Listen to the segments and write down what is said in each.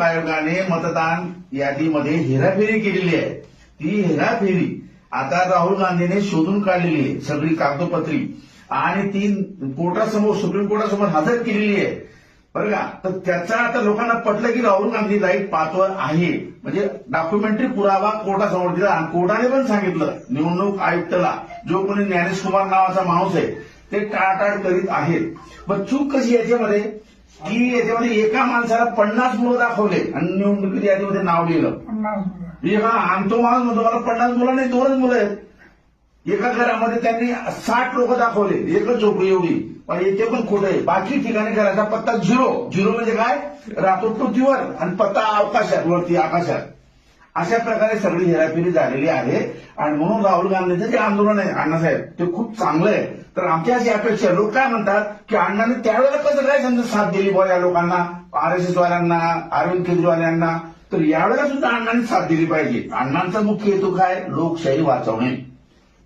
आयोगाने मतदान यादीमध्ये हेराफेरी केलेली आहे. ती हेराफेरी आता राहुल गांधीने शोधून काढलेली आहे सगळी कागदपत्री. आणि ती कोर्टासमोर सुप्रीम कोर्टासमोर हजर केलेली आहे. बरं का? तर त्याचा आता लोकांना पटलं की राहुल गांधी राईट पाथवर आहे. म्हणजे डॉक्युमेंटरी पुरावा कोर्टासमोर दिला. आणि कोर्टाने पण सांगितलं निवडणूक आयुक्ताला जो कोणी ज्ञानेश कुमार नावाचा माणूस आहे ते टाळाटाळ करीत आहेत. मग चूक कशी याच्यामध्ये? की याच्यामध्ये एका माणसाला पन्नास मुलं दाखवले आणि निवडणुकीत यादीमध्ये नाव लिहिलं. पन्नास मुलं. एका आणि माणूस म्हणतो मला पन्नास मुलं नाही दोनच मुलं आहेत. एका घरामध्ये त्यांनी साठ लोक दाखवले एकच झोपडी एवढी. पण येथे पण खोटं आहे. बाकी ठिकाणी घराचा पत्ता झिरो. झिरो म्हणजे काय? राहतो पृथ्वीवर आणि पत्ता अवकाशात वरती आकाशात. अशा प्रकारे सगळी हेराफेरी झालेली आहे. आणि म्हणून राहुल गांधीचं जे आंदोलन आहे अण्णासाहेब ते खूप चांगलं आहे. तर आमची अशी अपेक्षा लोक काय म्हणतात की अण्णाने त्यावेळेला कसं काय समजा साथ दिली बुवा या लोकांना आरएसएस वाल्यांना अरविंद केजरीवाल्यांना? तर यावेळेला सुद्धा अण्णांनी साथ दिली पाहिजे. अण्णांचा मुख्य हेतू काय? लोकशाही वाचवणे.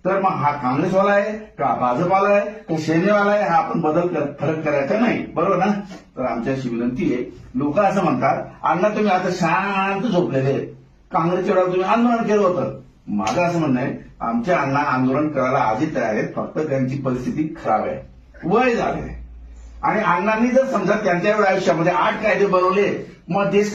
तर मग हा काँग्रेसवाला आहे का भाजपाला आहे का सेनेवाला आहे हा आपण बदल कर- फरक करायचा नाही. बरोबर ना? तर आमची अशी विनंती आहे. लोक असं म्हणतात अण्णा तुम्ही आता शांत झोपलेले आहेत. काँग्रेसच्या वेळेला तुम्ही आंदोलन केलं होतं. माझं असं म्हणणं आहे आमच्या अण्णा आंदोलन करायला आधी तयार आहेत फक्त त्यांची परिस्थिती खराब आहे. वय झाले आणि अण्णांनी जर समजा त्यांच्या आयुष्यामध्ये आठ कायदे बनवले मग देश